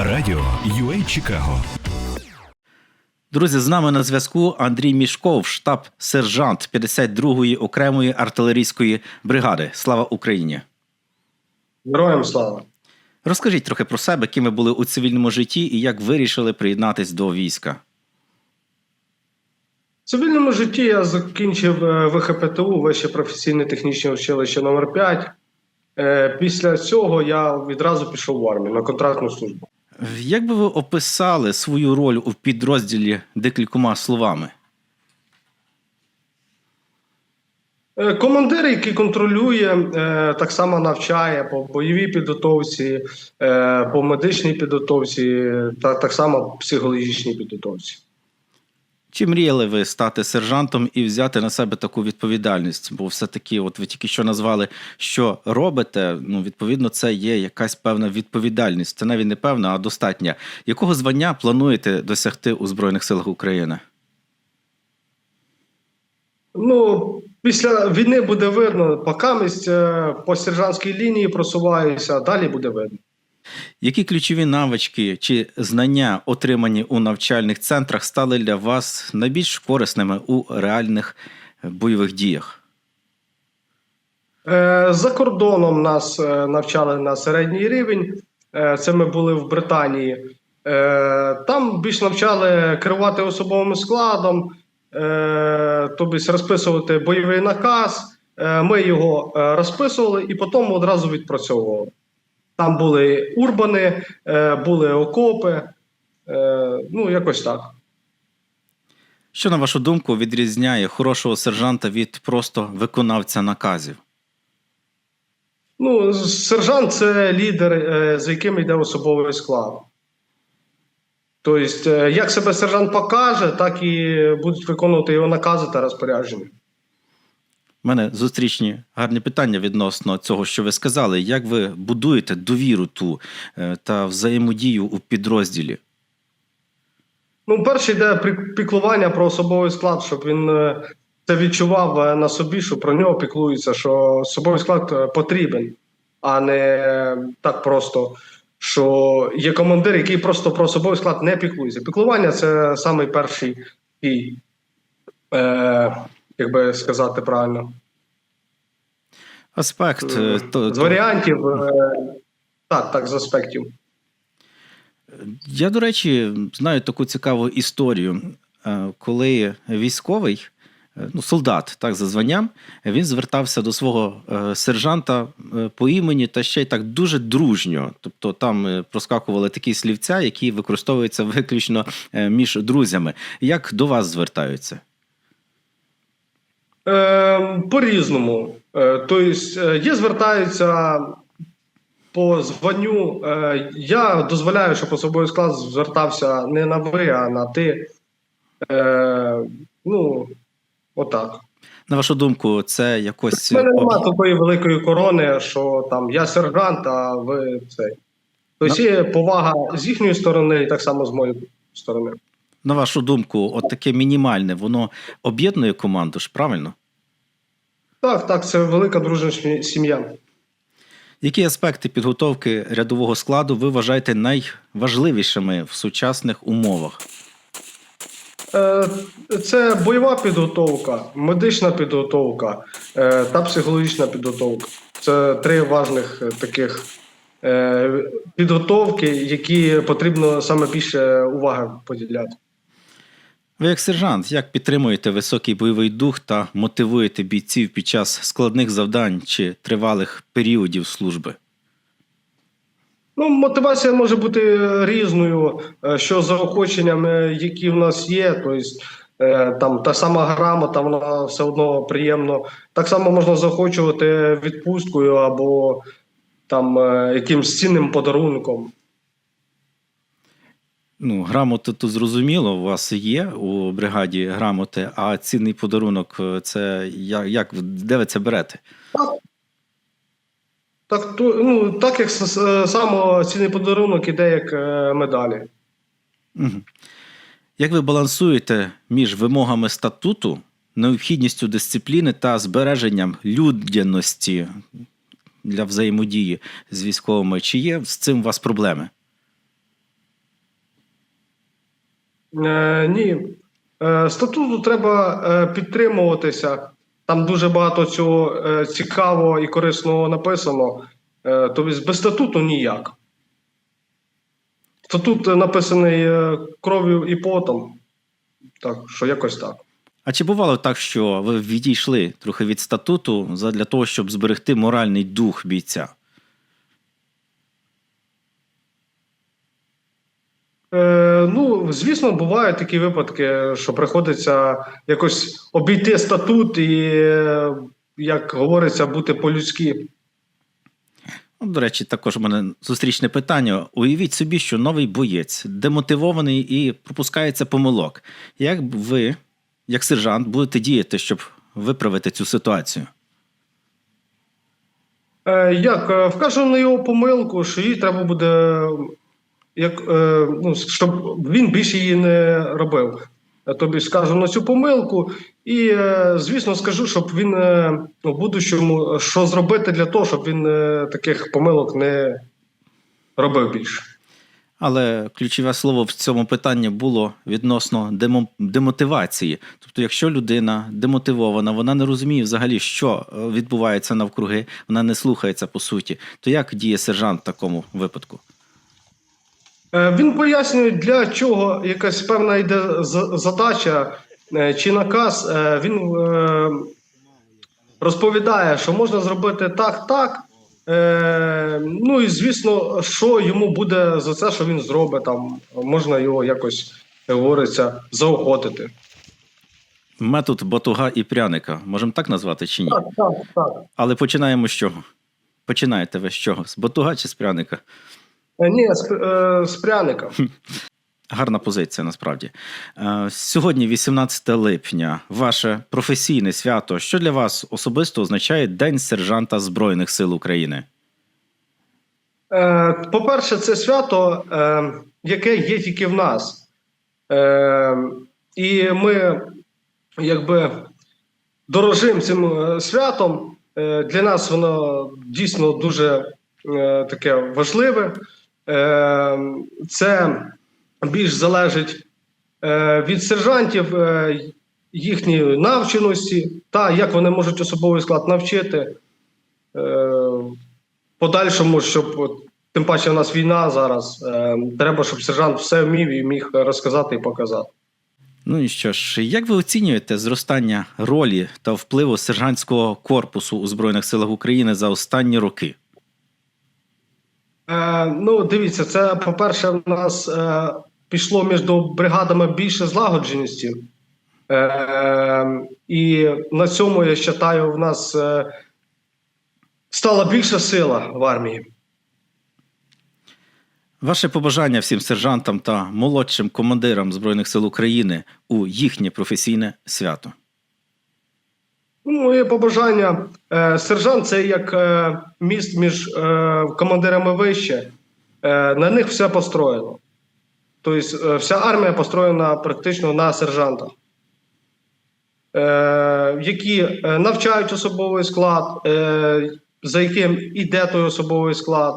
Радіо UA Чикаго. Друзі, з нами на зв'язку Андрій Мішков, штаб-сержант 52-ї окремої артилерійської бригади. Слава Україні! Героям слава! Розкажіть трохи про себе, ким ви були у цивільному житті і як вирішили приєднатись до війська. В цивільному житті я закінчив е, ВХПТУ, Вище професійне технічне училище номер 5 Е, Після цього я відразу пішов в армію на контрактну службу. Як би ви описали свою роль у підрозділі декількома словами? Е, Командир, який контролює, е, так само навчає по бойовій підготовці, е, по медичній підготовці, та так само психологічній підготовці. Чи мріяли ви стати сержантом і взяти на себе таку відповідальність? Бо все-таки, от ви тільки що назвали, що робите. Ну, відповідно, це є якась певна відповідальність. Це навіть не певна, а достатня. Якого звання плануєте досягти у Збройних силах України? Ну, після війни буде видно, покамість е, по сержантській лінії просуваюся, далі буде видно. Які ключові навички чи знання, отримані у навчальних центрах, стали для вас найбільш корисними у реальних бойових діях? Е, За кордоном нас е, навчали на середній рівень. Е, Це ми були в Британії. Там більш навчали керувати особовим складом, тобто розписувати бойовий наказ. Ми його розписували і потім одразу відпрацьовували. Там були урбани, е, були окопи. е, Ну, якось так. Що, на вашу думку, відрізняє хорошого сержанта від просто виконавця наказів? Ну, сержант це лідер, е, за яким йде особовий склад. Тобто, як себе сержант покаже, так і будуть виконувати його накази та розпорядження. У мене зустрічні гарні питання відносно цього, що ви сказали. Як ви будуєте довіру ту е, та взаємодію у підрозділі? Ну, перше йде піклування про особовий склад, щоб він е, це відчував е, на собі, що про нього піклуються, що особовий склад потрібен, а не так просто, що є командир, який просто про особовий склад не піклується. Піклування це самий перший е, як би сказати правильно. Аспект е, то, З то- варіантів, е, так, так, з аспектів. Я, до речі, знаю таку цікаву історію, Е, коли військовий, е, ну, солдат, так за званням, він звертався до свого е, сержанта е, по імені та ще й так дуже дружньо. Тобто там е, проскакували такі слівця, які використовуються виключно е, між друзями. Як до вас звертаються? Е, по-різному. Е, тобто, е, є звертаються по званню. Е, я дозволяю, щоб особовий склад звертався не на ви, а на ти. Ну, отак. На вашу думку, це якось У мене немає такої великої корони, що там я сержант, а ви цей. Тобто є повага з їхньої сторони, і так само з моєї сторони. На вашу думку, от таке мінімальне, воно об'єднує команду ж, правильно? Так, так, це велика дружня сім'я-. Які аспекти підготовки рядового складу ви вважаєте найважливішими в сучасних умовах? Е, Це бойова підготовка, медична підготовка е, та психологічна підготовка. Це три важних е, таких підготовки, які потрібно саме більше уваги поділяти. Ви, як сержант, як підтримуєте високий бойовий дух та мотивуєте бійців під час складних завдань чи тривалих періодів служби? Ну, мотивація може бути різною, е, що заохоченням, е, які в нас є, тобто е, там та сама грамота, вона все одно приємно. Так само можна заохочувати відпусткою або там якимсь цінним подарунком. Ну, грамоти то зрозуміло, у вас є у бригаді грамоти, а цінний подарунок е, це як, як де ви це берете? Так, так, то, ну, так як само цінний подарунок іде як е, медалі. Мгм. Як ви балансуєте між вимогами статуту, необхідністю дисципліни та збереженням людяності для взаємодії з військовими? Чи є з цим у вас проблеми? Е, ні. Е, статуту треба е, підтримуватися. Там дуже багато цього е, цікавого і корисного написано. Е, тобто без статуту ніяк. Статут написаний е, кров'ю і потом. Так, що якось так. А чи бувало так, що ви відійшли трохи від статуту для того, щоб зберегти моральний дух бійця? Е, ну, звісно, бувають такі випадки, що приходиться якось обійти статут і, е, як говориться, бути по-людськи. Ну, До речі, також у мене зустрічне питання. Уявіть собі, що новий боєць демотивований і пропускається помилок. Як ви, як сержант, будете діяти, щоб виправити цю ситуацію? Е, як е, вкажемо на його помилку, що їй треба буде, як, е, ну, щоб він більше її не робив. Тобі скажу на цю помилку, і, е, звісно, скажу, щоб він е, в будущому е, що зробити для того, щоб він таких помилок не робив більше. Але ключове слово в цьому питанні було відносно демо- демотивації. Тобто, якщо людина демотивована, вона не розуміє взагалі, що відбувається навкруги, вона не слухається по суті, то як діє сержант в такому випадку? Е, Він пояснює, для чого якась певна йде задача е, чи наказ. Е, Він розповідає, що можна зробити так, так. Ну і звісно, що йому буде за це, що він зробить там. Можна його якось, як говориться, заохотити. Метод батуга і пряника, можемо так назвати чи ні? Так, так, так. Але починаємо з чого? Починаєте ви з чого? З батуга чи з пряника? Е, Ні, з, е, з пряника. Гарна позиція насправді. Е, Сьогодні, 18 липня, ваше професійне свято. Що для вас особисто означає День сержанта Збройних сил України? Е, По-перше, це свято, е, яке є тільки в нас. Е, і ми якби дорожимо цим е, святом. Е, для нас воно дійсно дуже е, таке важливе. Е, це більш залежить е, від сержантів, е, їхньої навченості та як вони можуть особовий склад навчити. Подальшому, щоб тим паче у нас війна зараз. Треба, щоб сержант все вмів і міг розказати і показати. Ну і що ж, як ви оцінюєте зростання ролі та впливу сержантського корпусу у Збройних силах України за останні роки? Е, ну, дивіться, це по-перше, в нас е, пішло між бригадами більше злагодженості. Е, і на цьому я вважаю, в нас стала більша сила в армії. Ваше побажання всім сержантам та молодшим командирам Збройних сил України у їхнє професійне свято. Ну, Моє побажання. Е, сержант це як е, міст між е, командирами вище. На них все построєно. Тобто, вся армія построєна практично на сержантах, які навчають особовий склад, за яким іде той особовий склад.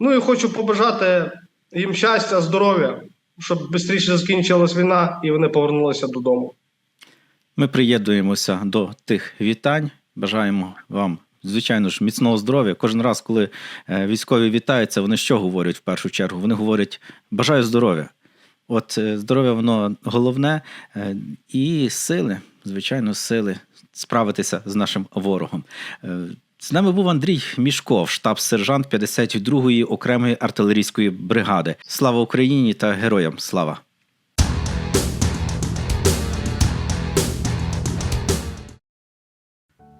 Ну і хочу побажати їм щастя, здоров'я, щоб швидше закінчилась війна і вони повернулися додому. Ми приєднуємося до тих вітань. Бажаємо вам, звичайно ж, міцного здоров'я. Кожен раз, коли е, військові вітаються, вони що говорять в першу чергу? Вони говорять: бажаю здоров'я. От е, здоров'я воно головне е, і сили, звичайно, сили справитися з нашим ворогом. З нами був Андрій Мішков, штаб-сержант 52-ї окремої артилерійської бригади. Слава Україні та героям слава!